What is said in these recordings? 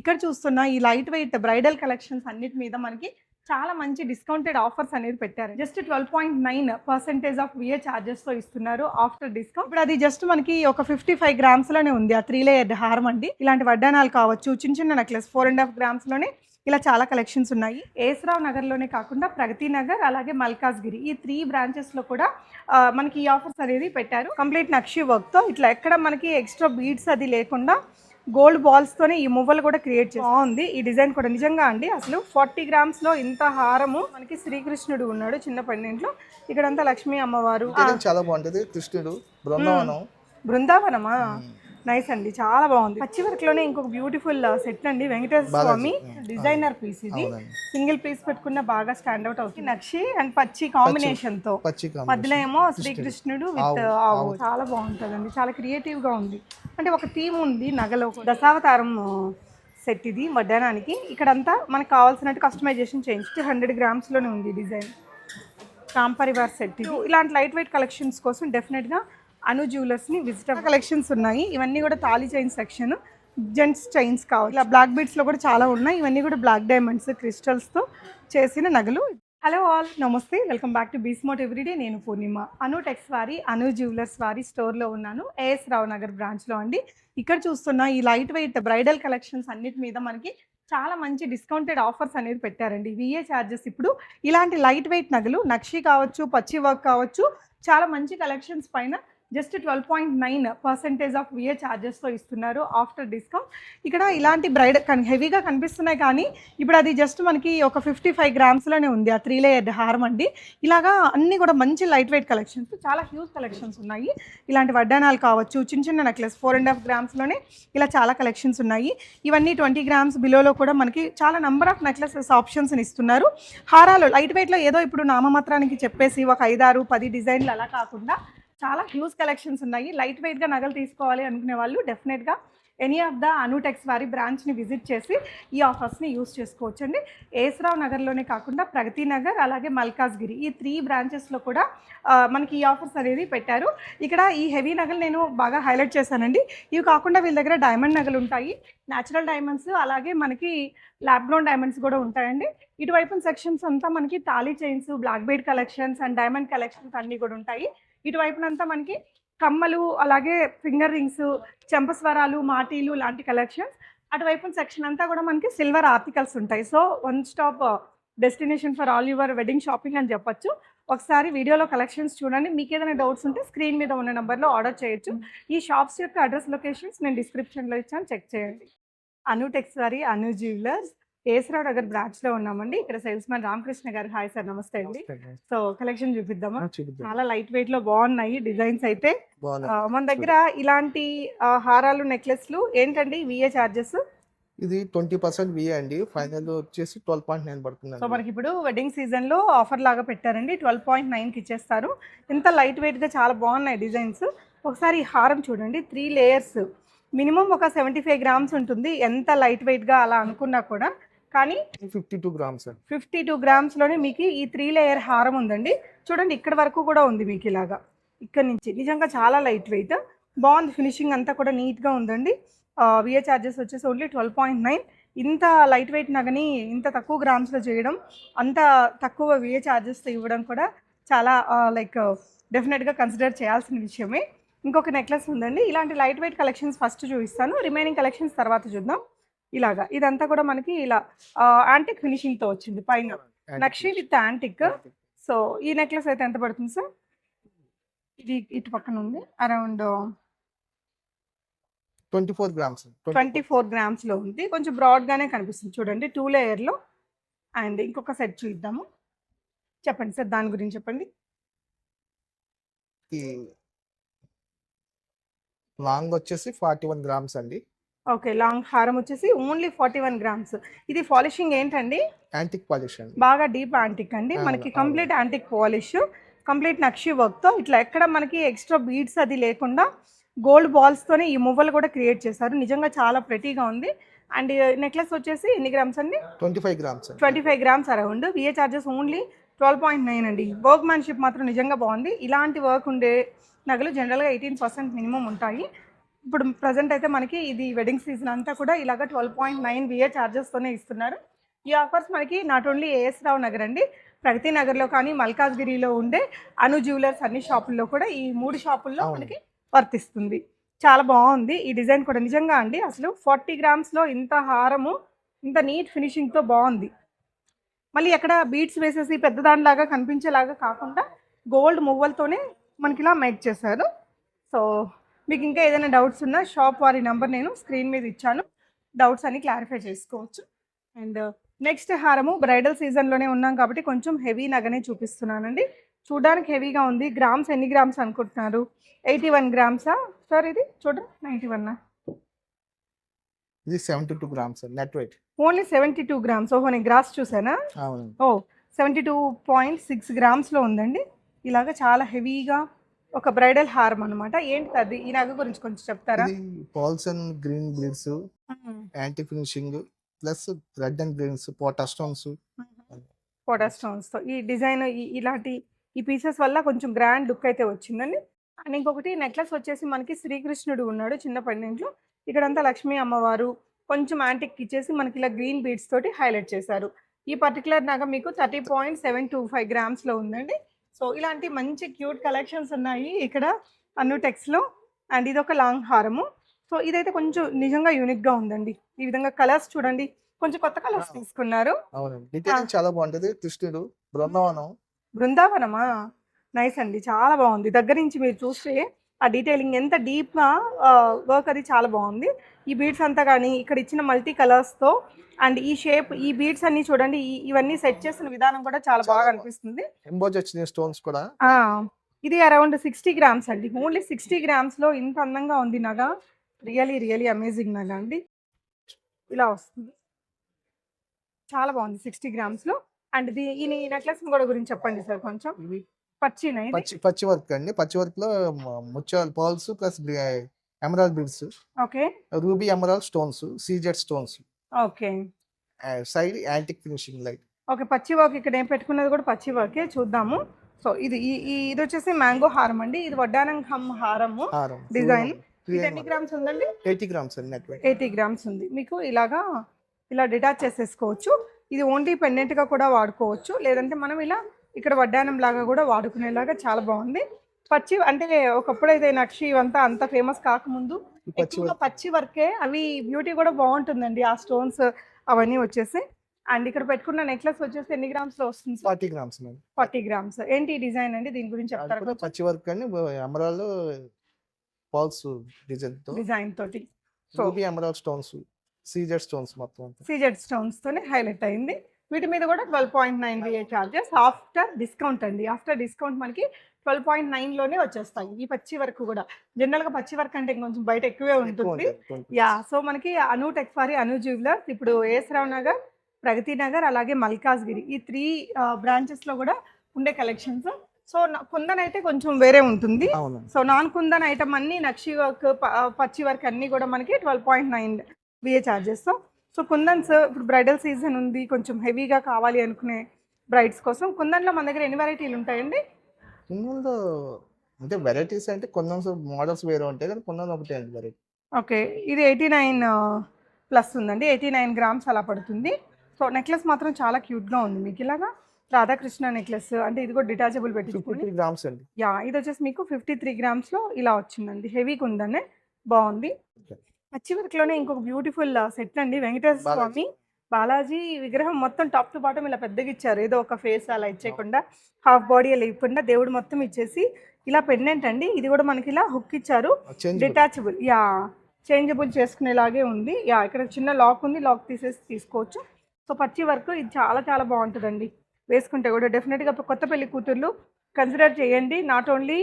ఇక్కడ చూస్తున్న ఈ లైట్ వెయిట్ బ్రైడల్ కలెక్షన్స్ అన్నిటి మీద మనకి చాలా మంచి డిస్కౌంటెడ్ ఆఫర్స్ అనేది పెట్టారు. Just twelve point nine percentage off VA ఛార్జెస్తో ఇస్తున్నారు ఆఫ్టర్ డిస్కౌంట్ ఇప్పుడు అది జస్ట్ మనకి ఒక ఫిఫ్టీ ఫైవ్ గ్రామ్స్లోనే ఉంది. ఆ త్రీ లేయర్ హారం అండి. ఇలాంటి వడ్డానాలు కావచ్చు చిన్న చిన్న నెక్లెస్ ఫోర్ అండ్ హాఫ్ గ్రామ్స్లోనే ఇలా చాలా కలెక్షన్స్ ఉన్నాయి. ఏసరావు నగర్లోనే కాకుండా ప్రగతి నగర్ అలాగే మల్కాజ్గిరి ఈ త్రీ బ్రాంచెస్లో కూడా మనకి ఈ ఆఫర్స్ అనేది పెట్టారు. కంప్లీట్ నక్షి వర్క్తో ఇట్లా ఎక్కడ మనకి ఎక్స్ట్రా బీడ్స్ అది లేకుండా గోల్డ్ బాల్స్ తోనే ఈ మువ్వలు కూడా క్రియేట్ చేసి బాగుంది. ఈ డిజైన్ కూడా నిజంగా అండి. అసలు ఫార్టీ గ్రామ్స్లో ఇంత హారము. మనకి శ్రీకృష్ణుడు ఉన్నాడు చిన్న పన్నెంట్లో ఇక్కడంతా లక్ష్మీ అమ్మవారు. చాలా బాగుంటది. కృష్ణుడు బృందావనం. బృందావనమా? నైస్ అండి చాలా బాగుంది. పచ్చి వర్క్లోనే ఇంకొక బ్యూటిఫుల్ సెట్ అండి. వెంకటేశ్వర స్వామి డిజైనర్ పీస్ ఇది. సింగిల్ పీస్ పెట్టుకున్న బాగా స్టాండ్ అవుట్ అవుతుంది. నక్షి అండ్ పచ్చి కాంబినేషన్తో. మధ్యలో ఏమో శ్రీకృష్ణుడు విత్ ఆవు చాలా బాగుంటుందండి. చాలా క్రియేటివ్గా ఉంది. అంటే ఒక థీమ్ ఉంది నగలో. దశావతారం సెట్ ఇది వడ్డానానికి ఇక్కడంతా మనకు కావాల్సినట్టు కస్టమైజేషన్ చేయించి హండ్రెడ్ గ్రామ్స్లోనే ఉంది డిజైన్ రామ్ పరివార్ సెట్ ఇది. ఇలాంటి లైట్ వెయిట్ కలెక్షన్స్ కోసం డెఫినెట్గా అను జ్యువెలర్స్ని విజిటర్ కలెక్షన్స్ ఉన్నాయి. ఇవన్నీ కూడా thali chain section gents chains కావాలి ఇలా బ్లాక్ బీడ్స్లో కూడా చాలా ఉన్నాయి. ఇవన్నీ కూడా బ్లాక్ డైమండ్స్ క్రిస్టల్స్తో చేసిన నగలు. హలో ఆల్ నమస్తే. వెల్కమ్ బ్యాక్ టు బీస్మోట్ ఎవ్రీడే నేను పూర్ణిమ. అను టెక్స్ వారి అను జ్యువెలర్స్ వారి స్టోర్లో ఉన్నాను. ఏఎస్ రావు నగర్ బ్రాంచ్లో అండి. ఇక్కడ చూస్తున్న ఈ లైట్ వెయిట్ బ్రైడల్ కలెక్షన్స్ అన్నిటి మీద మనకి చాలా మంచి డిస్కౌంటెడ్ ఆఫర్స్ అనేది పెట్టారండి. విఏ ఛార్జెస్ ఇప్పుడు. ఇలాంటి లైట్ వెయిట్ నగలు నక్షి కావచ్చు పచ్చి వర్క్ కావచ్చు చాలా మంచి కలెక్షన్స్ పైన just twelve point nine percentage off VA ఛార్జెస్తో ఇస్తున్నారు ఆఫ్టర్ డిస్కౌంట్ ఇక్కడ ఇలాంటి బ్రైడ్ హెవీగా కనిపిస్తున్నాయి కానీ ఇప్పుడు అది జస్ట్ మనకి ఒక ఫిఫ్టీ ఫైవ్ గ్రామ్స్లోనే ఉంది ఆ త్రీ లేయర్ హారం అండి. ఇలాగా అన్నీ కూడా మంచి లైట్ వెయిట్ కలెక్షన్స్ చాలా హ్యూజ్ కలెక్షన్స్ ఉన్నాయి. ఇలాంటి వడ్డానాలు కావచ్చు చిన్న చిన్న నెక్లెస్ ఫోర్ అండ్ హాఫ్ గ్రామ్స్లోనే ఇలా చాలా కలెక్షన్స్ ఉన్నాయి. ఇవన్నీ ట్వంటీ గ్రామ్స్ బిలోలో కూడా మనకి చాలా నెంబర్ ఆఫ్ నెక్లెసెస్ ఆప్షన్స్ని ఇస్తున్నారు. హారాలు లైట్ వెయిట్లో ఏదో ఇప్పుడు నామమాత్రానికి చెప్పేసి ఒక ఐదారు పది డిజైన్లు అలా కాకుండా చాలా హ్యూజ్ కలెక్షన్స్ ఉన్నాయి. లైట్ వెయిట్గా నగలు తీసుకోవాలి అనుకునే వాళ్ళు డెఫినెట్గా ఎనీ ఆఫ్ ద అనుటెక్స్ వారి బ్రాంచ్ని విజిట్ చేసి ఈ ఆఫర్స్ని యూస్ చేసుకోవచ్చండి. ఏసరావు నగర్లోనే కాకుండా ప్రగతి నగర్ అలాగే మల్కాజ్గిరి ఈ త్రీ బ్రాంచెస్లో కూడా మనకి ఈ ఆఫర్స్ అనేది పెట్టారు. ఇక్కడ ఈ హెవీ నగలు నేను బాగా హైలైట్ చేశానండి. ఇవి కాకుండా వీళ్ళ దగ్గర డైమండ్ నగలు ఉంటాయి. న్యాచురల్ డైమండ్స్ అలాగే మనకి ల్యాబ్ గ్రౌండ్ డైమండ్స్ కూడా ఉంటాయండి. ఇటువైపు సెక్షన్స్ అంతా మనకి thali chains black beads collections and diamond collections అన్నీ కూడా ఉంటాయి. ఇటువైపునంతా మనకి కమ్మలు అలాగే ఫింగర్ రింగ్స్ చెంపస్వరాలు మాటీలు లాంటి కలెక్షన్స్. అటువైపు సెక్షన్ అంతా కూడా మనకి సిల్వర్ ఆర్టికల్స్ ఉంటాయి. So one stop destination for all your wedding shopping అని చెప్పొచ్చు. ఒకసారి వీడియోలో కలెక్షన్స్ చూడండి. మీకు ఏదైనా డౌట్స్ ఉంటే స్క్రీన్ మీద ఉన్న నెంబర్లో ఆర్డర్ చేయొచ్చు. ఈ షాప్స్ యొక్క అడ్రస్ లొకేషన్స్ నేను డిస్క్రిప్షన్లో ఇచ్చాను. చెక్ చేయండి. అను టెక్స్ వారి అను జ్యువెలర్స్. ఏసరావు నగర్ బ్రాంచ్లో ఉన్నామండి. ఇక్కడ సేల్స్ మ్యాన్ రామకృష్ణ గారు. హాయ్ సార్ నమస్తే అండి. సో కలెక్షన్ చూపిద్దామా? చూపిద్దాం. చాలా లైట్ వెయిట్లో బాగున్నాయి డిజైన్స్ అయితే. మన దగ్గర ఇలాంటి హారాలు నెక్లెస్లు ఏంటండి? విఏ చార్జెస్ ఇది ట్వంటీ పర్సెంట్ విఏ అండి. ఫైనల్ వచ్చేసి ట్వెల్వ్ పాయింట్ నైన్ పడుతుంది సో మనకి ఇప్పుడు వెడ్డింగ్ సీజన్లో ఆఫర్ లాగా పెట్టారండి. ట్వెల్వ్ పాయింట్ నైన్కి ఇచ్చేస్తారు. ఎంత లైట్ వెయిట్గా చాలా బాగున్నాయి డిజైన్స్ ఒకసారి హారం చూడండి. త్రీ లేయర్స్ మినిమం ఒక సెవెంటీ ఫైవ్ గ్రామ్స్ ఉంటుంది. ఎంత లైట్ వెయిట్గా అలా అనుకున్నా కూడా కానీ fifty two grams fifty two గ్రామ్స్లోనే మీకు ఈ త్రీ లేయర్ హారం ఉందండి. చూడండి ఇక్కడ వరకు కూడా ఉంది మీకు ఇలాగా. ఇక్కడ నుంచి నిజంగా చాలా లైట్ వెయిట్. బాగుంది ఫినిషింగ్ అంతా కూడా నీట్గా ఉందండి. విఏ ఛార్జెస్ వచ్చేసి ఓన్లీ ట్వెల్వ్ పాయింట్ నైన్ ఇంత లైట్ వెయిట్ నగని ఇంత తక్కువ గ్రామ్స్లో చేయడం అంత తక్కువ విఏ ఛార్జెస్తో ఇవ్వడం కూడా చాలా లైక్ డెఫినెట్గా కన్సిడర్ చేయాల్సిన విషయమే. ఇంకొక నెక్లెస్ ఉందండి. ఇలాంటి లైట్ వెయిట్ కలెక్షన్స్ ఫస్ట్ చూపిస్తాను. రిమైనింగ్ కలెక్షన్స్ తర్వాత చూద్దాం. ఇలాగా. ఇదంతా కూడా మనకి ఇలా యాంటిక్ ఫినిషింగ్తో వచ్చింది పైన. నక్షి విత్ యాంటిక్ సో ఈ నెక్లెస్ అయితే ఎంత పడుతుంది సార్ ఇది ఇటు పక్కన ఉంది. Around twenty four grams twenty four గ్రామ్స్లో ఉంది. కొంచెం బ్రాడ్గానే కనిపిస్తుంది. చూడండి టూ లేయర్లో అండ్ ఇంకొక సెట్ చూద్దాము. చెప్పండి సార్ దాని గురించి చెప్పండి. లాంగ్ వచ్చేసి ఫార్టీ వన్ గ్రామ్స్ అండి. ఓకే లాంగ్ హారం వచ్చేసి ఓన్లీ ఫార్టీ వన్ గ్రామ్స్. ఇది పాలిషింగ్ ఏంటండి? యాంటిక్ పాలిష్ అండి. బాగా డీప్ యాంటిక్ అండి. మనకి. కంప్లీట్ యాంటిక్ పాలిష్ కంప్లీట్ నక్షి వర్క్తో ఇట్లా ఎక్కడ మనకి ఎక్స్ట్రా బీడ్స్ అది లేకుండా గోల్డ్ బాల్స్తోనే ఈ మువ్వలు కూడా క్రియేట్ చేశారు. నిజంగా చాలా ప్రెటీగా ఉంది. అండ్ నెక్లెస్ వచ్చేసి ఎన్ని గ్రామ్స్ అండి? Twenty five grams twenty five grams around VA charges only twelve point nine అండి. వర్క్ మ్యాన్షిప్ మాత్రం నిజంగా బాగుంది. ఇలాంటి వర్క్ ఉండే నగలు జనరల్గా ఎయిటీన్ పర్సెంట్ మినిమం ఉంటాయి. ఇప్పుడు ప్రజెంట్ అయితే మనకి ఇది వెడ్డింగ్ సీజన్ అంతా కూడా ఇలాగ ట్వెల్వ్ పాయింట్ నైన్ విఏ ఛార్జెస్తోనే ఇస్తున్నారు. ఈ ఆఫర్స్ మనకి not only AS Rao Nagar అండి ప్రగతి నగర్లో కానీ మల్కాజ్గిరిలో ఉండే అను జ్యువెలర్స్ అన్ని షాపుల్లో కూడా ఈ మూడు షాపుల్లో. మనకి వర్తిస్తుంది. చాలా బాగుంది. ఈ డిజైన్ కూడా నిజంగా అండి అసలు ఫార్టీ గ్రామ్స్లో ఇంత హారము ఇంత నీట్ ఫినిషింగ్తో బాగుంది. మళ్ళీ ఎక్కడ బీట్స్ వేసేసి పెద్ద దానిలాగా కనిపించేలాగా కాకుండా గోల్డ్ మువ్వలతోనే మనకి ఇలా మేక్ చేశారు. సో మీకు ఇంకా ఏదైనా డౌట్స్ ఉన్నా షాప్ వారి నెంబర్ నేను స్క్రీన్ మీద ఇచ్చాను. డౌట్స్ అని క్లారిఫై చేసుకోవచ్చు. అండ్ నెక్స్ట్ హారము బ్రైడల్ సీజన్లోనే ఉన్నాం కాబట్టి కొంచెం హెవీ నగనే చూపిస్తున్నానండి. చూడడానికి హెవీగా ఉంది. గ్రామ్స్ ఎన్ని గ్రామ్స్ అనుకుంటున్నారు? Eighty one గ్రామ్సా? సార్ ఇది చూడండి. నైంటీ వన్ ఇది seventy two grams net weight. Only seventy two grams. ఓహో నేను గ్రాస్ చూసానా ఓ సెవెంటీ టూ పాయింట్ సిక్స్ గ్రామ్స్లో ఉందండి. ఇలాగ చాలా హెవీగా ఒక బ్రైడల్ హారం అనమాట ఏంటి అది? ఈ నగ గురించి కొంచెం చెప్తారా? ఇది pearls and green beads antique finishing plus red and greens పోటా స్టోన్స్. కోటా స్టోన్స్తో ఈ డిజైన్ ఇలాంటి ఈ పీసెస్ వల్ల కొంచెం గ్రాండ్ లుక్ అయితే వచ్చిందండి. అండ్ ఇంకొకటి నెక్లెస్ వచ్చేసి మనకి శ్రీకృష్ణుడు ఉన్నాడు చిన్న పన్నెంట్లో ఇక్కడంతా లక్ష్మీ అమ్మవారు కొంచెం యాంటిక్ ఇచ్చేసి మనకి ఇలా గ్రీన్ బీడ్స్ తోటి హైలైట్ చేశారు. ఈ పర్టికులర్ నగ మీకు thirty point seven two five గ్రామ్స్లో ఉందండి. సో ఇలాంటి మంచి క్యూట్ కలెక్షన్స్ ఉన్నాయి ఇక్కడ అన్ను టెక్స్లో. అండ్ ఇది ఒక లాంగ్ హారము. సో ఇదైతే కొంచెం నిజంగా యూనిక్గా ఉందండి. ఈ విధంగా కలర్స్ చూడండి. కొంచెం కొత్త కలర్స్. తీసుకున్నారు. చాలా బాగుంటది. కృష్ణుడు బృందావనం. బృందావనమా? నైస్ అండి. చాలా బాగుంది. దగ్గర నుంచి మీరు చూస్తే ఆ డీటెయిలింగ్ ఎంత డీప్గా వర్క్ అది చాలా బాగుంది. ఈ బీడ్స్ అంతా కానీ ఇక్కడ ఇచ్చిన మల్టీ కలర్స్తో అండ్ ఈ షేప్ ఈ బీడ్స్ అన్ని చూడండి ఇవన్నీ సెట్ చేసిన విధానం కూడా చాలా బాగా. అనిపిస్తుంది. ఎంబోజ్ వచ్చిన స్టోన్స్ కూడా. ఆ, ఇది అరౌండ్ సిక్స్టీ గ్రామ్స్ అండి. ఓన్లీ సిక్స్టీ గ్రామ్స్లో ఇంత అందంగా ఉంది నగ. రియలీ రియలీ అమేజింగ్ నగ అండి. ఇలా వస్తుంది. చాలా బాగుంది సిక్స్టీ గ్రామ్స్లో అండ్ ఇది ఈ నెక్లెస్ కూడా గురించి చెప్పండి సార్ కొంచెం. పచ్చి పచ్చి వర్క్ అండి. పచ్చి వర్క్లో మ- ముత్యాల pearls plus emerald beads. Okay. Ruby emerald stones CZ stones. Okay. Side antique finishing light. Okay పచ్చి వర్క్ ఇక్కడ ఏం పెట్టుకున్నది కూడా పచ్చి వర్కే చూద్దాము. సో ఇది ఇది వచ్చేసి మ్యాంగో హారం అండి. ఇది వడ్డానం హారము హారం. డిజైన్. ఎన్ని గ్రామ్స్ ఉందండి? ఎయిటీ గ్రామ్స్ ఎయిటీ గ్రామ్స్ ఉంది. మీకు ఇలాగా ఇలా డిటాచ్ చేసేసుకోవచ్చు. ఇది ఓన్లీ పెండెంట్గా కూడా వాడుకోవచ్చు. లేదంటే మనం ఇలా ఇక్కడ వడ్డానం లాగా కూడా వాడుకునేలాగా చాలా బాగుంది. పచ్చి అంటే ఒకప్పుడు అయితే నక్షి ఇవంతా అంత ఫేమస్ కాకముందు పచ్చి ఎక్కువగా పచ్చి వర్కే. అవి బ్యూటీ కూడా బాగుంటుందండి ఆ స్టోన్స్ అవన్నీ వచ్చేసి. అండ్ ఇక్కడ పెట్టుకున్న నెక్లెస్ వచ్చేసి ఎన్ని గ్రామ్స్లో వస్తుంది ఫార్టీ గ్రామ్స్ ఫార్టీ గ్రామ్స్. ఏంటి డిజైన్ అండి? దీని గురించి చెప్తారా పచ్చి వర్క్ అండి. ఎమరాల్డ్ పాల్స్ డిజైన్తో. డిజైన్ తోటి. So emerald stones CZ stones మొత్తం. సీజెడ్ స్టోన్స్ తోనే హైలైట్ అయింది. వీటి మీద కూడా twelve point nine VA charges after discount అండి. ఆఫ్టర్ డిస్కౌంట్ మనకి ట్వెల్వ్ పాయింట్ నైన్లోనే వచ్చేస్తాయి. ఈ పచ్చి వర్క్ కూడా. జనరల్గా పచ్చి వర్క్ అంటే కొంచెం బయట ఎక్కువే ఉంటుంది. యా సో మనకి అను టెక్ఫారీ అను జ్యువెలర్స్ ఇప్పుడు ఏఎస్ రావు నగర్ ప్రగతి నగర్ అలాగే మల్కాజ్గిరి ఈ త్రీ బ్రాంచెస్లో కూడా ఉండే కలెక్షన్స్ సో కుందన్ అయితే కొంచెం వేరే ఉంటుంది. సో నాన్ కుందన్ ఐటమ్ అన్ని నక్షి వర్క్ పచ్చి వర్క్ అన్ని కూడా మనకి twelve point nine VA charges so kundans ఇప్పుడు బ్రైడల్ సీజన్ ఉంది కొంచెం హెవీగా కావాలి అనుకునే బ్రైడ్స్ కోసం కుందన్లో మన దగ్గర ఎన్ని వెరైటీలు ఉంటాయండి? కుందంలో అంటే వెరైటీస్ అంటే కొందం మోడల్స్ వేరే ఉంటాయి కానీ కొందం ఒకటే అండి వెరైటీ. ఓకే ఇది ఎయిటీ నైన్ ప్లస్ ఉందండి ఎయిటీ నైన్ గ్రామ్స్ అలా పడుతుంది. సో నెక్లెస్ మాత్రం చాలా క్యూట్గా ఉంది మీకు ఇలాగా? రాధాకృష్ణ నెక్లెస్ అంటే ఇది కూడా డిటాచబుల్ త్రీ గ్రామ్స్ అండి. యా ఇది వచ్చేసి మీకు ఫిఫ్టీ త్రీ గ్రామ్స్లో ఇలా వచ్చిందండి హెవీగా ఉందనే బాగుంది. Okay. పచ్చి వర్క్లోనే ఇంకొక బ్యూటిఫుల్ సెట్ అండి. వెంకటేశ్వర. స్వామి. బాలాజీ విగ్రహం మొత్తం టాప్ టు బాటం ఇలా పెద్దగా ఇచ్చారు. ఏదో ఒక ఫేస్ అలా ఇచ్చేయకుండా హాఫ్ బాడీ అలా ఇవ్వకుండా దేవుడు మొత్తం ఇచ్చేసి ఇలా పెండెంట్ అండి. ఇది కూడా మనకి ఇలా హుక్ ఇచ్చారు. డిటాచబుల్ యా చేంజబుల్ చేసుకునేలాగే ఉంది. యా ఇక్కడ చిన్న లాక్ ఉంది. లాక్ తీసేసి తీసుకోవచ్చు. సో పచ్చి వర్క్ ఇది చాలా చాలా బాగుంటుందండి. వేసుకుంటే కూడా డెఫినెట్గా కొత్త పెళ్ళి కూతుర్లు కన్సిడర్ చేయండి. నాట్ ఓన్లీ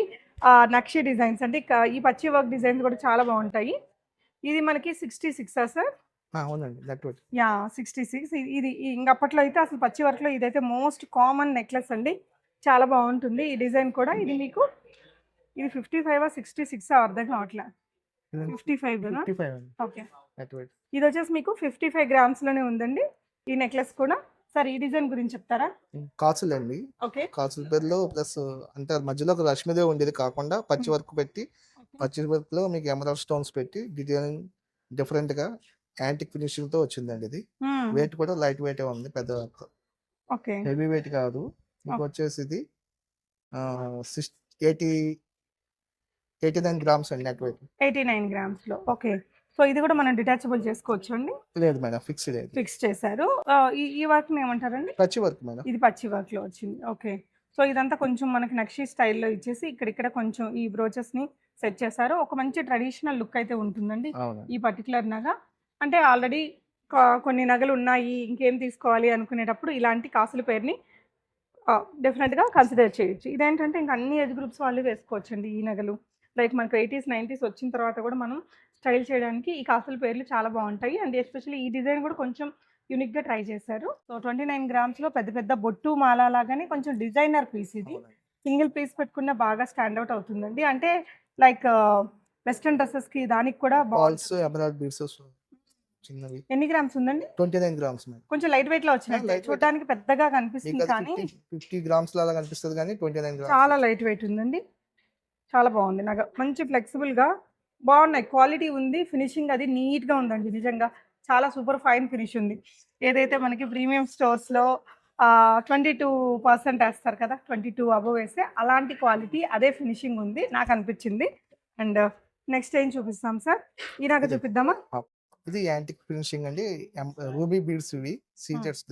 నక్షి డిజైన్స్ అంటే ఈ పచ్చి వర్క్ డిజైన్స్ కూడా చాలా బాగుంటాయి. ఇది మనకి సిక్స్టీ సిక్సా సార్? అవునండి యా సిక్స్టీ సిక్స్. ఇది ఇంక అప్పట్లో అయితే అసలు పచ్చి వర్క్లో ఇదైతే మోస్ట్ కామన్ నెక్లెస్ అండి. చాలా బాగుంటుంది ఈ డిజైన్ కూడా. ఇది మీకు ఇది ఫిఫ్టీ ఫైవ్ సిక్స్టీ సిక్స్ అర్థం కావట్లే ఫిఫ్టీ ఫైవ్ కదా ఓకే. ఇది వచ్చేసి మీకు ఫిఫ్టీ ఫైవ్ గ్రామ్స్లోనే ఉందండి ఈ నెక్లెస్ కూడా. సార్ ఈ డిజైన్ గురించి చెప్తారా? కాసులు అండి. ఓకే. కాసుల పేరులో ప్లస్ అంటే మధ్యలో ఒక లక్ష్మీదేవి ఉండేది కాకుండా పచ్చి వర్క్ పెట్టి పచ్చి వర్క్లో మీకు ఎమరాల్డ్ స్టోన్స్ పెట్టి డిజైనింగ్ డిఫరెంట్గా యాంటిక్ ఫినిషింగ్తో వచ్చిందండి ఇది. వెయిట్ కూడా లైట్ వెయిట్ ఉంది పెద్ద వర్క్. ఓకే. హెవీ వెయిట్ కాదు. మీకు వచ్చేసి ఇది ఎయిటీ ఎయిటీ నైన్ గ్రామ్స్ అండి నెట్ వెయిట్. ఎయిటీ నైన్ గ్రామ్స్లో ఓకే. సో ఇది కూడా మనం డిటాచబుల్ చేసుకోవచ్చు అండి? లేదు మేడం ఫిక్స్డ్ ఇది ఫిక్స్ చేశారు. ఈ వర్క్ ఏమంటారండి? పచ్చి వర్క్ మేడం. ఇది పచ్చి వర్క్లో వచ్చింది. ఓకే. సో ఇదంతా కొంచెం మనకి నక్షి స్టైల్లో ఇచ్చేసి ఇక్కడ ఇక్కడ కొంచెం ఈ బ్రోచెస్ని సెట్ చేశారు ఒక మంచి ట్రెడిషనల్ లుక్ అయితే ఉంటుందండి ఈ పర్టికులర్ నగ. అంటే ఆల్రెడీ కొన్ని నగలు ఉన్నాయి ఇంకేం తీసుకోవాలి అనుకునేటప్పుడు ఇలాంటి కాసుల పేరుని డెఫినెట్గా కన్సిడర్ చేయొచ్చు. ఇదేంటంటే ఇంకా అన్ని ఏజ్ గ్రూప్స్ వాళ్ళు వేసుకోవచ్చండి ఈ నగలు. లైక్ మనకు ఎయిటీస్ నైంటీస్ వచ్చిన తర్వాత కూడా మనం స్టైల్ చేయడానికి ఈ కాసుల పేర్లు చాలా బాగుంటాయి. అండ్ ఎస్పెషల్లీ ఈ డిజైన్ కూడా కొంచెం యూనిక్గా ట్రై చేశారు. సో ట్వంటీ నైన్ గ్రామ్స్లో పెద్ద పెద్ద బొట్టు మాల లాగానే కొంచెం డిజైనర్ పీస్ ఇది. సింగిల్ పీస్ పెట్టుకున్న బాగా స్టాండ్ అవుట్ అవుతుందండి. అంటే లైక్ వెస్ట్రన్ డ్రెస్సెస్కి దానికి కూడా బాల్స్ ఎమరాల్డ్ బీడ్స్ చిన్నవి. ఎన్ని గ్రామ్స్ ఉందండి? Twenty nine grams madam. కొంచెం లైట్ వెయిట్లో వచ్చినట్టు. చూడడానికి పెద్దగా కనిపిస్తుంది కానీ ఫిఫ్టీ గ్రామ్స్ లాగా కనిపిస్తుంది కానీ ట్వంటీ నైన్ గ్రామ్స్. చాలా లైట్ వెయిట్ ఉందండి. చాలా బాగుంది. నాకు మంచి ఫ్లెక్సిబుల్గా బాగున్నాయి. క్వాలిటీ ఉంది. ఫినిషింగ్ అది నీట్గా ఉందండి. నిజంగా చాలా సూపర్ ఫైన్ ఫినిష్ ఉంది. ఏదైతే మనకి ప్రీమియం స్టోర్స్లో ట్వంటీ టూ పర్సెంట్ వేస్తారు కదా ట్వంటీ టూ అబవ్ వేస్తే అలాంటి క్వాలిటీ అదే ఫినిషింగ్ ఉంది నాకు అనిపించింది. అండ్ నెక్స్ట్ ఏం చూపిస్తాం సార్? ఇలాగ ఇది- చూపిద్దామా? ఇది యాంటిక్ ఫినిషింగ్ అండి. రూబీ బీడ్స్ ఇవి సీజెట్స్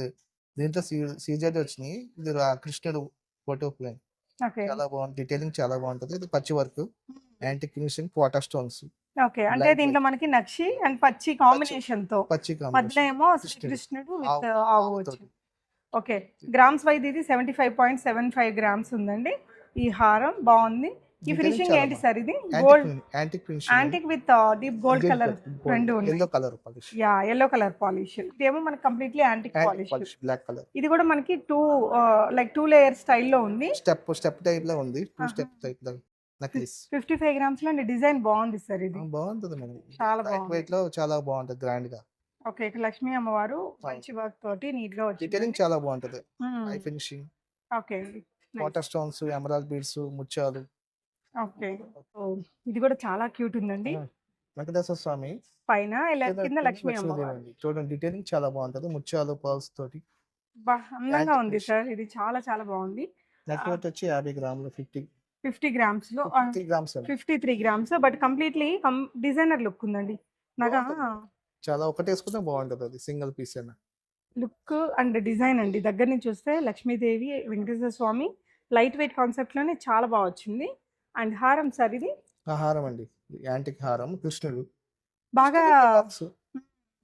దీంట్లో సీజెట్ వచ్చినాయి. ఇది కృష్ణుడు ఫోటో ప్లేన్ చాలా బాగుంది. డీటెయిలింగ్ చాలా బాగుంటది. ఇది పచ్చి వర్క్. యాంటిక్ ఫినిషింగ్ పోటా స్టోన్స్. ఓకే. అంటే దీంట్లో మనకి నక్షి అండ్ పచ్చి కాంబినేషన్తో పచ్చి మధ్యలో కాంబినేషన్ ఏమో కృష్ణుడు. విత్ ఆవు-. వచ్చింది ఓకే. గ్రామ్స్ వైజ్ ఇది seventy five point seven five grams ఉందండి. ఈ హారం బాగుంది. ఈ ఫినిషింగ్ ఏంటి. సార్ ఇది? Gold antique finishing antique with deep gold colour రెండు yellow colour polish yeah yellow colour polish ఇదేమో మనకి completely antique polish black colour ఇది కూడా మనకి టూ లైక్ టూ లేయర్ స్టైల్లో ఉంది. స్టెప్ స్టెప్ టైప్లో ఉంది. టూ. స్టెప్ టైప్లో నక్లీస్ ఫిఫ్టీ ఫైవ్ గ్రామ్స్లో డిజైన్ బాగుంది సార్ ఇది. బాగుంటది మేడం. చాలా వెయిట్లో చాలా బాగుంటది గ్రాండ్గా. ఓకే. ఇక్కడ లక్ష్మీ అమ్మవారు మంచి వర్క్ తోటి నీట్గా డీటెయిలింగ్ వచ్చింది చాలా బాగుంటది. I finishing okay. Water stones emerald beads ముత్యాలు. ఓకే. ఇది కూడా చాలా క్యూట్ ఉందండి. వెంకటేశ్వర స్వామి. పైన కింద- లక్ష్మీ అమ్మవారు. చూడండి డీటెయిలింగ్ చాలా బాగుంటది. ముత్యాలు పర్ల్స్ తోటి. అందంగా ఉంది. సార్. ఇది చాలా చాలా బాగుంది. నెట్ వెయిట్ వచ్చి యాభై గ్రాములు fifty. Fifty గ్రామ్స్లో fifty grams fifty three grams but completely designer look ఉందండి. బాగుంటుంది. చాలా ఒకటి వేసుకుంటే బాగుంటది అది సింగిల్ పీస్ అయినా. లుక్ అండ్ డిజైన్ అండి. దగ్గర నుంచి చూస్తే లక్ష్మీదేవి వెంకటేశ్వర స్వామి లైట్ వెయిట్ కాన్సెప్ట్లోనే చాలా బాగా వచ్చింది. అండ్ హారం సార్ ఇది. హారం అండి. యాంటిక్ హారం కృష్ణుడు. బాగా.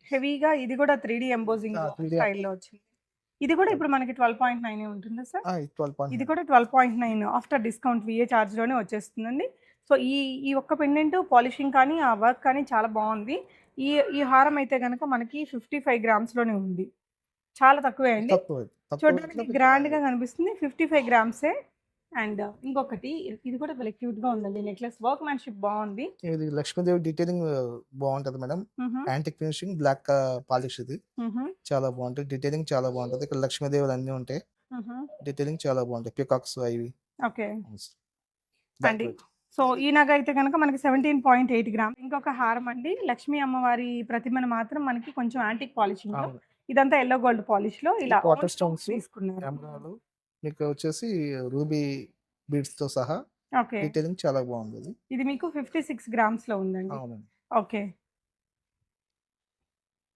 హెవీగా ఇది కూడా త్రీ డి ఎంబోజింగ్ ఆ, 3D స్టైల్లో వచ్చింది. ఇది కూడా ఇప్పుడు మనకి ట్వెల్వ్ పాయింట్ నైన్ ఉంటుందా సార్? ఇది 12.9. ఇది కూడా twelve point nine after discount VA లోనే వచ్చేస్తుందండి. సో ఈ ఈ ఒక్క పెండెంట్ పాలిషింగ్ కానీ ఆ వర్క్ కానీ చాలా బాగుంది. ఈ ఈ హారం అయితే కనుక మనకి ఫిఫ్టీ ఫైవ్ గ్రామ్స్లోనే ఉంది. చాలా తక్కువే అండి. చూడడానికి రేట్లో గ్రాండ్గా కనిపిస్తుంది. Fifty five గ్రామ్సే. అండ్ ఇంకొకటి ఇది కూడా చాలా క్యూట్గా ఉందండి. నెక్లెస్ వర్క్ మ్యాన్షిప్ బాగుంది. ఇది లక్ష్మీదేవి డీటెయిలింగ్ బాగుంటది madam. Antique finishing black polish ఇది. చాలా బాగుంటుంది. డీటెయిలింగ్ చాలా బాగుంటది. ఇక్కడ లక్ష్మీదేవులు అన్ని ఉంటాయి. మ్హూ. డీటెయిలింగ్ చాలా బాగుంటాయి. పికాక్స్ అవి. ఓకే. అండి. సో ఈ నగ అయితే కనుక మనకి సెవెంటీన్ పాయింట్ ఎయిట్ గ్రామ్. ఇంకొక హారం అండి. లక్ష్మీ అమ్మవారి ప్రతిమను మాత్రం మనకి కొంచెం యాంటిక్ పాలిషింగ్. ఇదంతా ఎల్లో గోల్డ్ పాలిష్లో ఇలా own stones. తీసుకున్నారు. మీకు వచ్చేసి రూబీ బీడ్స్తో సహా ఓకే. డీటెయిలింగ్ చాలా బాగుంది. ఇది. మీకు ఫిఫ్టీ సిక్స్ గ్రామ్స్లో ఉందండి. ఓకే.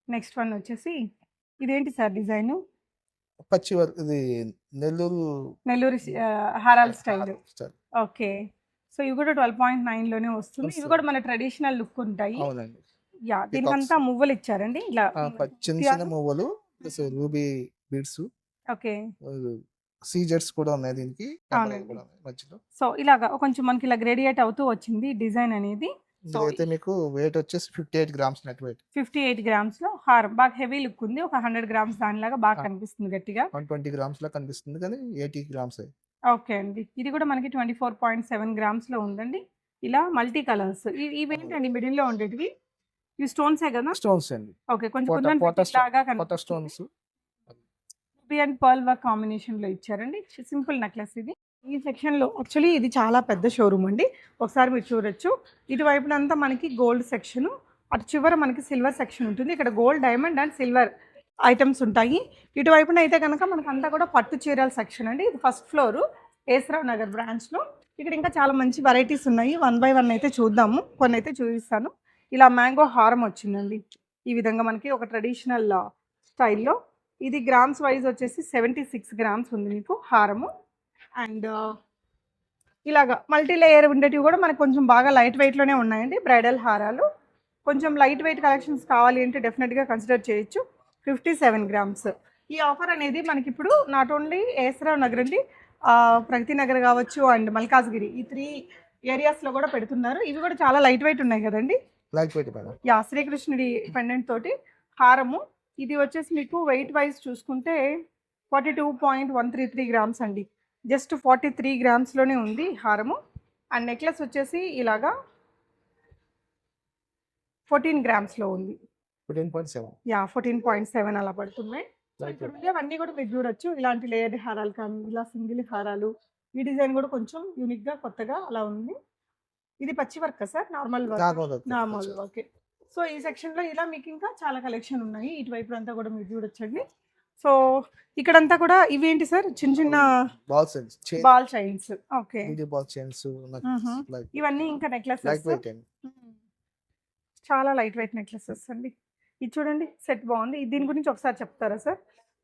నెక్స్ట్ వన్ వచ్చేసి ఇదేంటి సార్ డిజైన్? పచ్చి ఇది నెల్లూరు నెల్లూరు హారాల్ స్టైల్. స్టైల్. ఓకే. సో ఇవి కూడా ట్వెల్వ్ పాయింట్ నైన్లోనే వస్తుంది. ఇవి. కూడా మన ట్రెడిషనల్ లుక్ ఉంటాయి. అవునండి. యా దీనికంతా మువ్వలు ఇచ్చారండి ఇలా చిన్న చిన్న మువ్వలు ప్లస్ రూబీ బీడ్స్. ఓకే. సీజెట్స్ కూడా ఉన్నాయి దీనికి మధ్యలో. సో ఇలాగా కొంచెం మనకి ఇలా గ్రేడియేట్ అవుతూ వచ్చింది డిజైన్ అనేది. ఇదైతే మీకు వెయిట్ వచ్చేసి fifty eight grams net weight fifty eight గ్రామ్స్లో హారం బాగా హెవీ లుక్ ఉంది. ఒక హండ్రెడ్ గ్రామ్స్ దానిలాగా బాగా. కనిపిస్తుంది గట్టిగా. వన్ ట్వంటీ గ్రామ్స్ లా కనిపిస్తుంది కానీ ఎయిటీ గ్రామ్స్ ఓకే అండి. ఇది కూడా మనకి ట్వంటీ ఫోర్ పాయింట్ సెవెన్ గ్రామ్స్లో ఉందండి. ఇలా మల్టీ కలర్స్. ఇవేంటండి మిడిల్లో ఉండేటివి? ఇవి స్టోన్సే కదా? స్టోన్స్ అండి. ఓకే కొంచెం కనిపిస్తుంది. Stones. Ruby and pearl work కాంబినేషన్లో ఇచ్చారండి. సింపుల్ నెక్లెస్ ఇది. ఈ సెక్షన్లో యాక్చువల్లీ ఇది చాలా పెద్ద షోరూమ్ అండి. ఒకసారి మీరు చూడొచ్చు. ఇటువైపున అంతా మనకి గోల్డ్ సెక్షన్. అటు చివర మనకి సిల్వర్ సెక్షన్ ఉంటుంది. ఇక్కడ gold diamond and silver items ఉంటాయి. ఇటువైపున అయితే కనుక మనకు అంతా కూడా పట్టు చీరల సెక్షన్ అండి. ఇది ఫస్ట్ ఫ్లోర్ ఏసరావు నగర్ బ్రాంచ్లో ఇక్కడ ఇంకా చాలా మంచి వెరైటీస్ ఉన్నాయి. వన్ బై వన్ అయితే చూద్దాము. కొన్ని అయితే చూపిస్తాను. ఇలా మ్యాంగో హారం వచ్చిందండి. ఈ విధంగా మనకి ఒక ట్రెడిషనల్ స్టైల్లో uh, ఇది గ్రామ్స్ వైజ్ వచ్చేసి సెవెంటీ సిక్స్ గ్రామ్స్ ఉంది మీకు హారము. అండ్ uh, ఇలాగా మల్టీ లేయర్ ఉండేటివి కూడా మనకు కొంచెం బాగా లైట్ వెయిట్లోనే ఉన్నాయండి. బ్రైడల్ హారాలు. కొంచెం లైట్ వెయిట్ కలెక్షన్స్ కావాలి అంటే డెఫినెట్గా కన్సిడర్ చేయొచ్చు. ఫిఫ్టీ సెవెన్ గ్రామ్స్ ఈ ఆఫర్ అనేది మనకి ఇప్పుడు నాట్ ఓన్లీ ఏసరావు నగర్ అండి ప్రగతి నగర్ కావచ్చు అండ్ మల్కాజ్గిరి ఈ త్రీ ఏరియాస్లో కూడా పెడుతున్నారు. ఇవి కూడా చాలా లైట్ వెయిట్ ఉన్నాయి కదండి? లైట్ వెయిట్ యా శ్రీకృష్ణుడి పెండెంట్ తోటి హారము. ఇది వచ్చేసి మీకు వెయిట్ వైజ్ చూసుకుంటే forty two point one three three grams అండి. జస్ట్ ఫార్టీ త్రీ గ్రామ్స్లోనే ఉంది హారము. అండ్ నెక్లెస్ వచ్చేసి ఇలాగా ఫోర్టీన్ గ్రామ్స్లో ఉంది. Fourteen point seven. Yeah fourteen point seven అలా పడుతున్నాయి. ఉండేవన్నీ కూడా మీరు చూడొచ్చు. ఇలాంటి లేయర్డ్ హారాలు కానీ ఇలా సింగిల్ హారాలు ఈ డిజైన్ కూడా కొంచెం యూనిక్గా కొత్తగా అలా ఉంది. ఇది పచ్చి work sir? Normal work? Normal okay. So ఈ సెక్షన్లో ఇలా మీకు ఇంకా చాలా కలెక్షన్ ఉన్నాయి. ఇటువైపు అంతా కూడా మీరు చూడొచ్చండి. సో ఇక్కడంతా కూడా ఇవేంటి సార్? చిన్న చిన్న balls chain ball chains okay. ఇది బాల్ చైన్స్ ఇవన్నీ ఇంకా నెక్లెసెస్ లైట్ వెయిట్ అండి చాలా లైట్ వెయిట్ నెక్లెసెస్ అండి. ఇది చూడండి సెట్ బాగుంది. దీని గురించి ఒకసారి చెప్తారా సార్?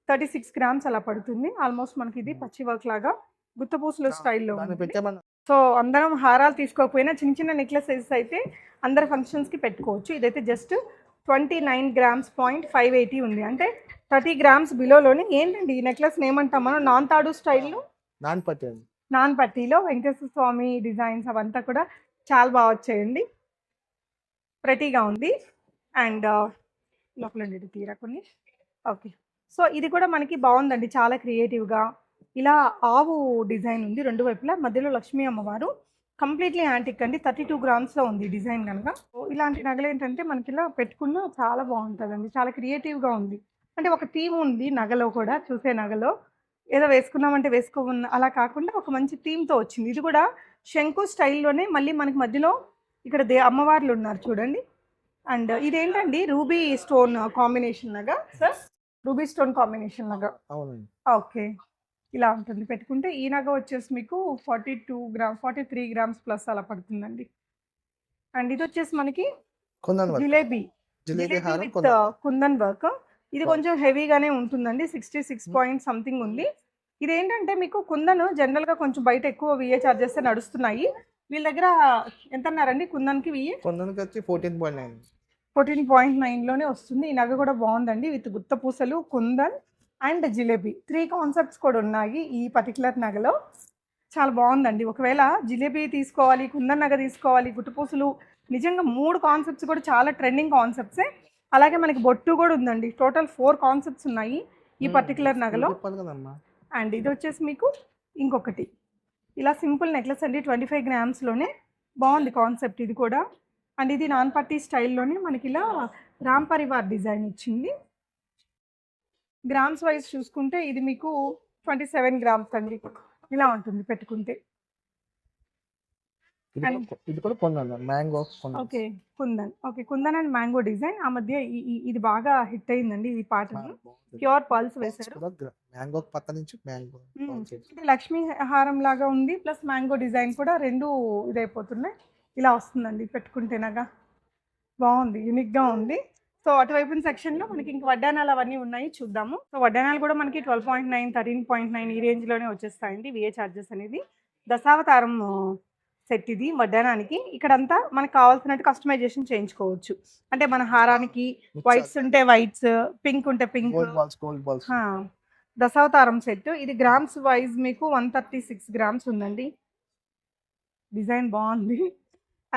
థర్టీ సిక్స్ గ్రామ్స్ అలా పడుతుంది. ఆల్మోస్ట్ మనకి ఇది పచ్చి వర్క్ లాగా గుత్తపూసల స్టైల్లో సో అందరం హారాలు తీసుకోకపోయినా చిన్న చిన్న నెక్లెసెస్ అయితే అందరి ఫంక్షన్స్కి పెట్టుకోవచ్చు. ఇదైతే just twenty nine grams point five eighty ఉంది. అంటే థర్టీ గ్రామ్స్ బిలోలోనే ఏంటండి ఈ నెక్లెస్ ఏమంటాం మనం? నాన్ తాడు స్టైల్లో? నాన్ పట్టి నాన్ పట్టీలో వెంకటేశ్వర స్వామి డిజైన్స్ అవంతా కూడా చాలా బాగా వచ్చాయండి. ప్రతిగా ఉంది. అండ్ లోపల ఉండేది తీరా కొన్ని. ఓకే. సో ఇది కూడా మనకి బాగుందండి. చాలా క్రియేటివ్గా. ఇలా ఆవు డిజైన్ ఉంది రెండు వైపులా. మధ్యలో లక్ష్మీ అమ్మవారు. కంప్లీట్లీ యాంటిక్ అండి. థర్టీ టూ గ్రామ్స్లో ఉంది డిజైన్ కనుక. సో ఇలాంటి నగలు ఏంటంటే మనకి ఇలా పెట్టుకున్నా చాలా బాగుంటుందండి. చాలా క్రియేటివ్గా ఉంది. అంటే ఒక థీమ్ ఉంది నగలో కూడా. చూసే నగలో. ఏదో వేసుకున్నామంటే వేసుకోమన్న అలా కాకుండా ఒక మంచి థీమ్తో వచ్చింది. ఇది కూడా శంకు స్టైల్లోనే మళ్ళీ మనకి మధ్యలో ఇక్కడ దే అమ్మవార్లు ఉన్నారు చూడండి. అండ్ ఇదేంటండి? రూబీ స్టోన్ కాంబినేషన్ లాగా? సార్ రూబీ స్టోన్ కాంబినేషన్ లాగా? అవునండి. ఓకే. ఇలా ఉంటుంది. పెట్టుకుంటే ఈ నగ వచ్చేసి మీకు forty two gram forty three grams plus అలా పడుతుందండి. అండ్ ఇది వచ్చేసి మనకి జిలేబీ. విత్ కొందన్. వర్క్. ఇది. కొంచెం హెవీగానే ఉంటుందండి. సిక్స్టీ సిక్స్ పాయింట్ సంథింగ్ ఉంది. ఇది ఏంటంటే మీకు కుందన్ జనరల్గా కొంచెం బయట ఎక్కువ విఏ చార్జెస్ నడుస్తున్నాయి. వీళ్ళ దగ్గర ఎంత అన్నారండి కుందన్కి విఏ కొందనికి వచ్చి fourteen point nine fourteen point నైన్లోనే వస్తుంది. ఈ నగ కూడా బాగుందండి. విత్ గుత్త పూసలు kundan and jalebi. Three concepts కూడా ఉన్నాయి ఈ పర్టికులర్ నగలో. చాలా బాగుందండి. ఒకవేళ జిలేబీ తీసుకోవాలి కుందన్ నగ తీసుకోవాలి గుట్టుపూసలు నిజంగా మూడు కాన్సెప్ట్స్ కూడా చాలా ట్రెండింగ్ కాన్సెప్ట్సే అలాగే మనకి బొట్టు కూడా ఉందండి. టోటల్ ఫోర్ కాన్సెప్ట్స్ ఉన్నాయి ఈ పర్టికులర్ నగలో. అండ్ ఇది వచ్చేసి మీకు ఇంకొకటి. ఇలా సింపుల్ నెక్లెస్ అండి. ట్వంటీ ఫైవ్ గ్రామ్స్లోనే బాగుంది కాన్సెప్ట్ ఇది కూడా. అండ్ ఇది నాన్ పట్టీ స్టైల్లోనే మనకి ఇలా రామ్ పరివార్ డిజైన్ ఇచ్చింది. గ్రామ్స్ వైజ్ చూసుకుంటే ఇది మీకు ట్వంటీ సెవెన్ గ్రామ్స్ అండి. ఇలా ఉంటుంది పెట్టుకుంటే. ఇది కూడా- kundan mango okay kundan okay kundan and mango design. ఆ మధ్య ఇది బాగా హిట్ అయిందండి ఈ పాటను. ప్యూర్ పల్స్ వేశారు. మ్యాంగో పక్క నుంచి మ్యాంగో మ్మ్. ఇది లక్ష్మీ హారం లాగా ఉంది ప్లస్ మ్యాంగో డిజైన్ కూడా రెండు ఇదైపోతున్నాయి. ఇలా వస్తుందండి పెట్టుకుంటేనగా బాగుంది యూనిక్గా ఉంది. సో అటువైపు సెక్షన్లో మనకి ఇంక వడ్డానాలు అవన్నీ ఉన్నాయి చూద్దాము. సో వడ్డానాలు కూడా మనకి twelve point nine thirteen point nine ఈ రేంజ్లోనే వచ్చేస్తాయండి విఏ చార్జెస్ అనేది. దశావతారం సెట్ ఇది వడ్డానానికి ఇక్కడంతా మనకు కావాల్సినట్టు కస్టమైజేషన్ చేయించుకోవచ్చు. అంటే మన హారానికి వైట్స్ ఉంటే వైట్స్ పింక్ ఉంటే పింక్ దశావతారం సెట్ ఇది గ్రామ్స్ వైజ్ మీకు వన్ థర్టీ సిక్స్ గ్రామ్స్ ఉందండి. డిజైన్ బాగుంది.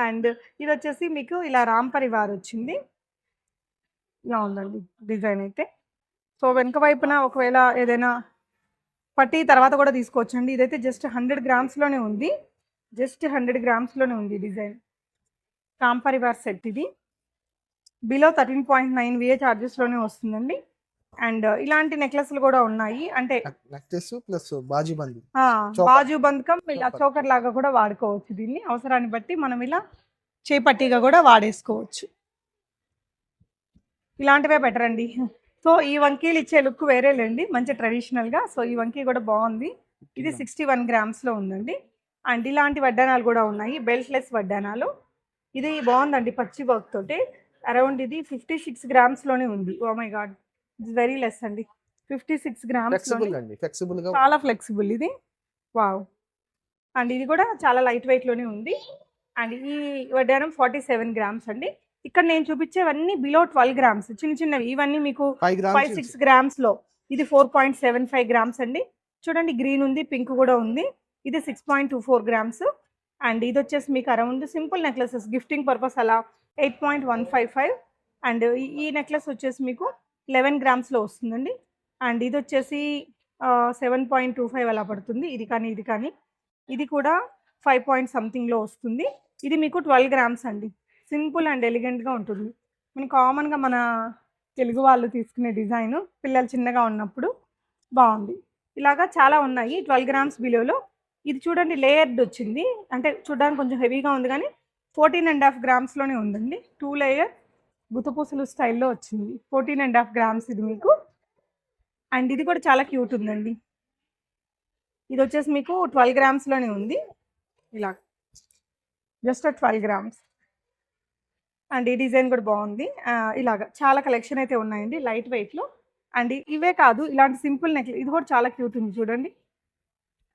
అండ్ ఇది వచ్చేసి మీకు ఇలా రామ్ పరివార్ వచ్చింది ఇలా ఉందండి డిజైన్ అయితే. సో వెనుక వైపున ఒకవేళ ఏదైనా పట్టి తర్వాత కూడా తీసుకోవచ్చండి. ఇదైతే జస్ట్ హండ్రెడ్ గ్రామ్స్లోనే ఉంది. జస్ట్ హండ్రెడ్ గ్రామ్స్లోనే ఉంది డిజైన్. రామ్ పరివార్ సెట్ ఇది. Below thirteen point nine VA ఛార్జెస్లోనే వస్తుందండి. అండ్ ఇలాంటి నెక్లెస్లు కూడా ఉన్నాయి. అంటే నెక్లెస్ ప్లస్ బాజీబంది ఆ, చోకర్. బాజు బంధకం ఇలా చోకర్. లాగా కూడా వాడుకోవచ్చు దీన్ని. అవసరాన్ని బట్టి మనం ఇలా చేపట్టిగా కూడా వాడేసుకోవచ్చు. ఇలాంటివే బెటర్ అండి సో ఈ వంకీలు ఇచ్చే లుక్ వేరేలేండి. మంచి ట్రెడిషనల్గా. సో ఈ వంకీ కూడా బాగుంది. ఇది సిక్స్టీ వన్ గ్రామ్స్లో ఉందండి. అండ్ ఇలాంటి వడ్డానాలు కూడా ఉన్నాయి. బెల్ట్లెస్ వడ్డానాలు ఇది బాగుందండి పచ్చి వర్క్ తోటి అరౌండ్ ఇది ఫిఫ్టీ సిక్స్ గ్రామ్స్లోనే ఉంది. Oh oh my god. It's very less అండి. ఫిఫ్టీ సిక్స్ గ్రామ్స్ ఫ్లెక్సిబుల్ అండి. ఫ్లెక్సిబుల్గా చాలా ఫ్లెక్సిబుల్ ఇది. వావ్. అండ్ ఇది కూడా చాలా లైట్ వెయిట్లోనే ఉంది. అండ్ ఈ వడ్డానం ఫార్టీ సెవెన్ గ్రామ్స్ అండి. ఇక్కడ నేను చూపించేవన్నీ బిలో ట్వెల్వ్ గ్రామ్స్ చిన్న చిన్నవి. ఇవన్నీ మీకు ఫైవ్ సిక్స్ గ్రామ్స్లో. ఇది four point seven five grams అండి. చూడండి గ్రీన్ ఉంది పింక్ కూడా ఉంది. ఇది six point two four grams and ఇది వచ్చేసి మీకు around simple necklaces gifting purpose అలా eight point one five five and ఈ నెక్లెస్ వచ్చేసి మీకు లెవెన్ గ్రామ్స్లో వస్తుందండి. అండ్ ఇది వచ్చేసి సెవెన్ పాయింట్ టూ ఫైవ్ అలా పడుతుంది. ఇది కానీ ఇది కానీ. ఇది కూడా ఫైవ్ పాయింట్ సంథింగ్లో వస్తుంది. ఇది మీకు ట్వెల్వ్ గ్రామ్స్ అండి. సింపుల్ అండ్ ఎలిగెంట్గా ఉంటుంది. మన కామన్గా మన తెలుగు వాళ్ళు తీసుకునే డిజైన్ పిల్లలు చిన్నగా ఉన్నప్పుడు బాగుంది. ఇలాగా చాలా ఉన్నాయి ట్వెల్వ్ గ్రామ్స్ బిలోలో. ఇది చూడండి లేయర్డ్ వచ్చింది. అంటే చూడడానికి కొంచెం హెవీగా ఉంది కానీ ఫోర్టీన్ అండ్ హాఫ్ గ్రామ్స్లోనే ఉందండి. Two layer. గుతపూసలు స్టైల్లో వచ్చింది. ఫోర్టీన్ అండ్ హాఫ్ గ్రామ్స్ ఇది మీకు. అండ్ ఇది కూడా చాలా క్యూట్ ఉందండి. ఇది వచ్చేసి మీకు ట్వెల్వ్ గ్రామ్స్లోనే ఉంది. ఇలా. Just twelve grams. అండ్ ఈ డిజైన్ కూడా బాగుంది. ఇలాగ ఇలాగా. చాలా కలెక్షన్ అయితే ఉన్నాయండి లైట్ వెయిట్లో అండ్ ఇవే కాదు ఇలాంటి సింపుల్ నెక్లెస్ ఇది కూడా చాలా క్యూట్ ఉంది చూడండి.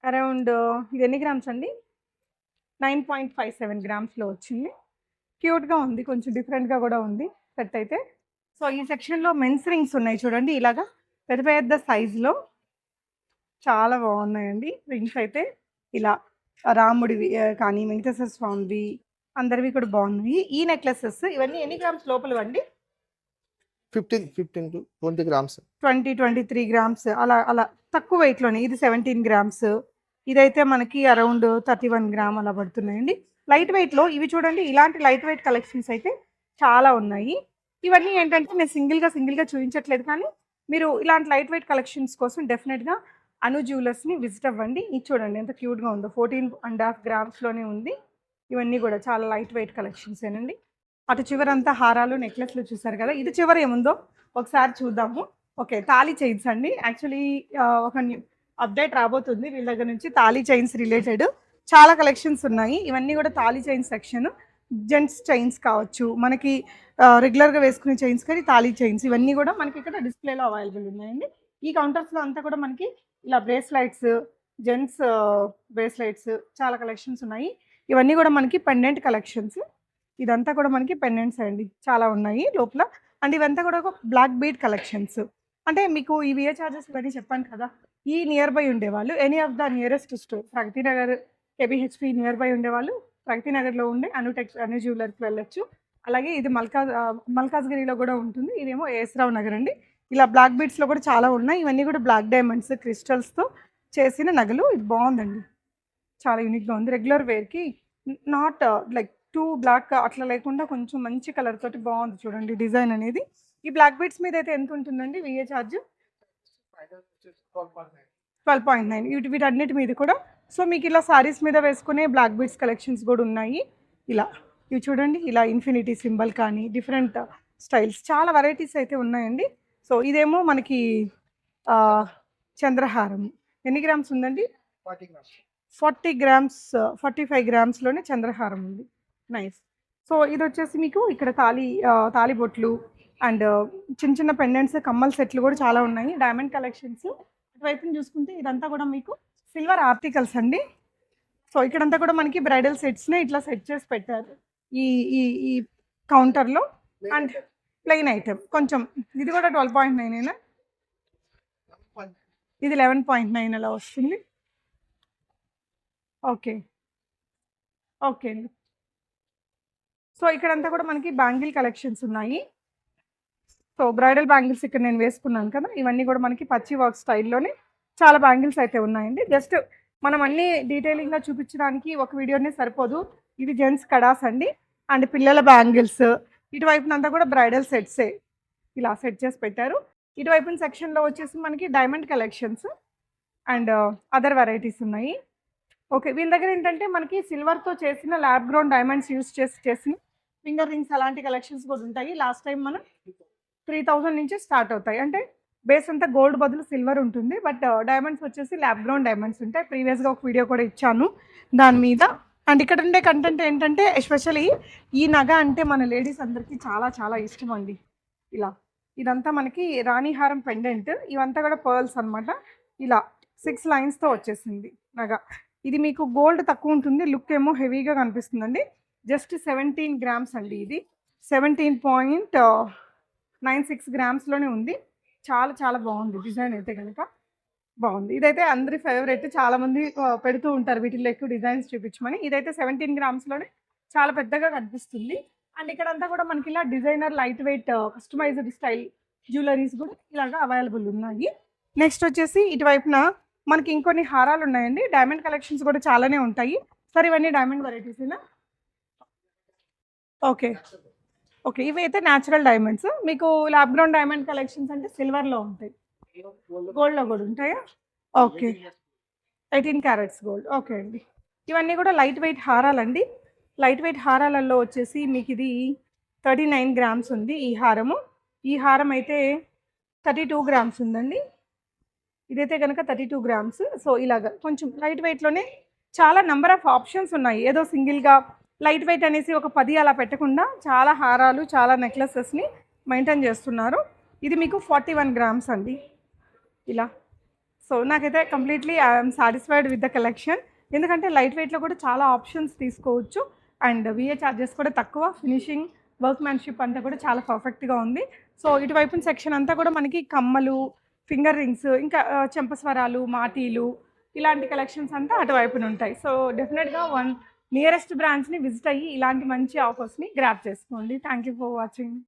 అరౌండ్ ఇది ఎన్ని గ్రామ్స్ అండి? నైన్ పాయింట్ ఫైవ్ సెవెన్ గ్రామ్స్లో వచ్చింది. క్యూట్గా ఉంది కొంచెం డిఫరెంట్గా కూడా ఉంది. సెట్ అయితే సో ఈ సెక్షన్లో మెన్స్ రింగ్స్ ఉన్నాయి చూడండి ఇలాగా. పెద్ద పెద్ద సైజులో. చాలా బాగున్నాయండి. రింగ్స్ అయితే ఇలా రాముడివి కానీ వెంకటేశ్వర స్వామివి అందరివి కూడా బాగున్నాయి. ఈ నెక్లెసెస్ ఇవన్నీ ఎన్ని గ్రామ్స్ లోపల అండి fifteen fifteen to twenty grams. Twenty twenty three grams. అలా అలా తక్కువ వెయిట్లోనే. ఇది సెవెంటీన్ గ్రామ్స్. ఇదైతే మనకి అరౌండ్ థర్టీ వన్ గ్రామ్ అలా పడుతున్నాయండి. లైట్ వెయిట్లో ఇవి చూడండి. ఇలాంటి లైట్ వెయిట్ కలెక్షన్స్ అయితే చాలా ఉన్నాయి. ఇవన్నీ ఏంటంటే నేను సింగిల్గా సింగిల్గా చూపించట్లేదు కానీ మీరు ఇలాంటి లైట్ వెయిట్ కలెక్షన్స్ కోసం డెఫినెట్గా అను జ్యువెలర్స్ని విజిట్ అవ్వండి. ఇది చూడండి ఎంత క్యూట్గా ఉందో. ఫోర్టీన్ అండ్ హాఫ్ గ్రామ్స్లోనే ఉంది. ఇవన్నీ కూడా చాలా లైట్ వెయిట్ కలెక్షన్స్ ఏనండి. అటు చివరంతా హారాలు నెక్లెస్లు చూసారు కదా? ఇది చివర ఏముందో ఒకసారి చూద్దాము. ఓకే తాళీ చైన్స్ అండి. యాక్చువల్లీ ఒక అప్డేట్ రాబోతుంది. వీళ్ళ దగ్గర నుంచి తాళీ చైన్స్ రిలేటెడ్. చాలా కలెక్షన్స్ ఉన్నాయి. ఇవన్నీ కూడా thali chains section. Gents chains కావచ్చు మనకి రెగ్యులర్గా వేసుకునే చైన్స్ కానీ తాళీ చైన్స్ ఇవన్నీ కూడా మనకి ఇక్కడ డిస్ప్లేలో అవైలబుల్ ఉన్నాయండి. ఈ కౌంటర్స్లో అంతా కూడా మనకి ఇలా బ్రేస్లైట్స్ జెంట్స్ బ్రేస్లైట్స్ చాలా కలెక్షన్స్ ఉన్నాయి. ఇవన్నీ కూడా మనకి పెండెంట్ కలెక్షన్స్. ఇదంతా కూడా మనకి పెండెంట్స్ అండి చాలా ఉన్నాయి లోపల. అండ్ ఇవంతా కూడా ఒక బ్లాక్ బీడ్ కలెక్షన్స్. అంటే మీకు ఈ విఏ చార్జెస్ ఇవన్నీ చెప్పాను కదా ఈ నియర్ బై ఉండేవాళ్ళు any of the nearest store Pragathi Nagar KBHP near by ఉండేవాళ్ళు నగర్లో ఉండే అను టెక్స్ అను జ్యువెలర్కి వెళ్ళొచ్చు. అలాగే ఇది మల్కాజ్ ఆ, మల్కాజ్గిరిలో కూడా ఉంటుంది. ఇదేమో ఏస్రావు నగర్ అండి. ఇలా బ్లాక్ బీడ్స్లో కూడా చాలా ఉన్నాయి. ఇవన్నీ కూడా బ్లాక్ డైమండ్స్ క్రిస్టల్స్తో చేసిన నగలు. ఇది బాగుందండి. చాలా యూనిక్గా ఉంది. రెగ్యులర్ వేర్కి నాట్ లైక్ టూ బ్లాక్ అట్లా లేకుండా కొంచెం మంచి కలర్ తోటి బాగుంది చూడండి డిజైన్ అనేది. ఈ బ్లాక్ బీడ్స్ మీద అయితే ఎంత ఉంటుందండి VA charge? Twelve point nine. వీటి వీటన్నిటి మీద కూడా సో మీకు ఇలా సారీస్ మీద వేసుకునే బ్లాక్ బీడ్స్ కలెక్షన్స్ కూడా ఉన్నాయి. ఇలా ఇవి చూడండి ఇలా ఇన్ఫినిటీ సింబల్ కానీ డిఫరెంట్ స్టైల్స్ చాలా వెరైటీస్ అయితే ఉన్నాయండి. సో ఇదేమో మనకి చంద్రహారం. ఎన్ని గ్రామ్స్ ఉందండి? Forty grams forty grams forty five గ్రామ్స్లోనే చంద్రహారం ఉంది. నైస్ సో ఇది వచ్చేసి మీకు ఇక్కడ తాళి ఆ, తాళిబొట్లు అండ్ చిన్న చిన్న పెండెంట్స్ కమ్మల్ సెట్లు కూడా చాలా ఉన్నాయి. డైమండ్ కలెక్షన్స్ అటువైపున చూసుకుంటే ఇదంతా కూడా మీకు సిల్వర్ ఆర్టికల్స్ అండి. సో ఇక్కడంతా కూడా మనకి బ్రైడల్ సెట్స్ని ఇట్లా సెట్ చేసి పెట్టారు. ఈ ఈ ఈ కౌంటర్లో. And plain item. కొంచెం ఇది కూడా ట్వెల్వ్ పాయింట్ నైన్ అయినా ఇది లెవెన్ పాయింట్ నైన్ అలా వస్తుంది. ఓకే. ఓకే అండి. సో ఇక్కడంతా కూడా మనకి బ్యాంగిల్ కలెక్షన్స్ ఉన్నాయి. సో బ్రైడల్ బ్యాంగిల్స్ ఇక్కడ నేను వేసుకున్నాను కదా. ఇవన్నీ కూడా మనకి పచ్చి వర్క్ స్టైల్లోనే చాలా బ్యాంగిల్స్ అయితే ఉన్నాయండి. జస్ట్ మనం అన్ని డీటెయిలింగ్గా చూపించడానికి ఒక వీడియోనే సరిపోదు. ఇది జెంట్స్ కడాస్ అండి. అండ్ పిల్లల బ్యాంగిల్స్. ఇటువైపునంతా కూడా బ్రైడల్ సెట్సే ఇలా సెట్ చేసి పెట్టారు. ఇటువైపున సెక్షన్లో వచ్చేసి మనకి diamond collections and uh, other varieties ఉన్నాయి. ఓకే వీళ్ళ దగ్గర ఏంటంటే మనకి సిల్వర్తో చేసిన ల్యాబ్ గ్రౌండ్ డైమండ్స్ యూస్ చేసి చేసిన ఫింగర్ రింగ్స్ అలాంటి కలెక్షన్స్ కూడా ఉంటాయి. లాస్ట్ టైం మనం త్రీ థౌజండ్ నుంచి స్టార్ట్ అవుతాయి. అంటే బేస్ అంతా గోల్డ్ బదులు సిల్వర్ ఉంటుంది బట్ డైమండ్స్ వచ్చేసి ల్యాబ్ గ్రౌండ్ డైమండ్స్ ఉంటాయి. ప్రీవియస్గా ఒక వీడియో కూడా ఇచ్చాను దాని మీద. అండ్ ఇక్కడ ఉండే కంటెంట్ ఏంటంటే ఎస్పెషలీ ఈ నగ అంటే మన లేడీస్ అందరికీ చాలా చాలా ఇష్టం అండి. ఇలా. ఇదంతా మనకి రాణిహారం పెండెంట్ ఇవంతా కూడా పర్ల్స్ అన్నమాట. ఇలా సిక్స్ లైన్స్తో వచ్చేసింది నగ. ఇది మీకు గోల్డ్ తక్కువ ఉంటుంది లుక్ ఏమో హెవీగా కనిపిస్తుందండి. జస్ట్ సెవెంటీన్ గ్రామ్స్ అండి ఇది. సెవెంటీన్ పాయింట్ నైన్ సిక్స్ గ్రామ్స్లోనే ఉంది. చాలా చాలా బాగుంది. డిజైన్ అయితే కనుక బాగుంది. ఇదైతే అందరి ఫేవరెట్. చాలా మంది పెడుతూ ఉంటారు వీటిల్లో ఎక్కువ డిజైన్స్ చూపించమని. ఇదైతే సెవెంటీన్ గ్రామ్స్లోనే చాలా పెద్దగా కనిపిస్తుంది. అండ్ ఇక్కడంతా కూడా మనకి ఇలా designer light weight customized style jewelleries కూడా ఇలాగా అవైలబుల్ ఉన్నాయి. నెక్స్ట్ వచ్చేసి ఇటువైపున మనకి ఇంకొన్ని హారాలు ఉన్నాయండి. డైమండ్ కలెక్షన్స్ కూడా చాలానే ఉంటాయి. సరే ఇవన్నీ డైమండ్ వెరైటీసేనా? ఓకే. ఓకే ఇవి అయితే న్యాచురల్ డైమండ్స్ మీకు ల్యాబ్ గ్రౌండ్ డైమండ్ కలెక్షన్స్ అంటే సిల్వర్లో ఉంటాయి. గోల్డ్లో కూడా ఉంటాయా? Okay. Eighteen carats gold okay అండి. ఇవన్నీ కూడా లైట్ వెయిట్ హారాలండి. లైట్ వెయిట్ హారాలలో వచ్చేసి మీకు ఇది థర్టీ నైన్ గ్రామ్స్ ఉంది ఈ హారము. ఈ హారం అయితే థర్టీ టూ గ్రామ్స్ ఉందండి. ఇదైతే కనుక థర్టీ టూ గ్రామ్స్ సో ఇలాగ కొంచెం లైట్ వెయిట్లోనే చాలా నెంబర్ ఆఫ్ ఆప్షన్స్ ఉన్నాయి. ఏదో సింగిల్గా లైట్ వెయిట్ అనేసి ఒక పది అలా పెట్టకుండా చాలా హారాలు చాలా నెక్లెసెస్ని మెయింటైన్ చేస్తున్నారు. ఇది మీకు ఫార్టీ వన్ గ్రామ్స్ అండి. ఇలా. సో నాకైతే completely I'm satisfied with the collection ఎందుకంటే లైట్ వెయిట్లో కూడా చాలా ఆప్షన్స్ తీసుకోవచ్చు. అండ్ విఏ ఛార్జెస్ కూడా తక్కువ. ఫినిషింగ్ వర్క్మ్యాన్షిప్ అంతా కూడా చాలా పర్ఫెక్ట్గా ఉంది. సో ఇటువైపు సెక్షన్ అంతా కూడా మనకి కమ్మలు ఫింగర్ రింగ్స్ ఇంకా చెంపస్వరాలు మాటీలు ఇలాంటి కలెక్షన్స్ అంతా అటువైపున ఉంటాయి. సో డెఫినెట్గా వన్ నియరెస్ట్ బ్రాంచ్ని విజిట్ అయ్యి ఇలాంటి మంచి ఆఫర్స్ని గ్రాప్ చేసుకోండి. Thank you for watching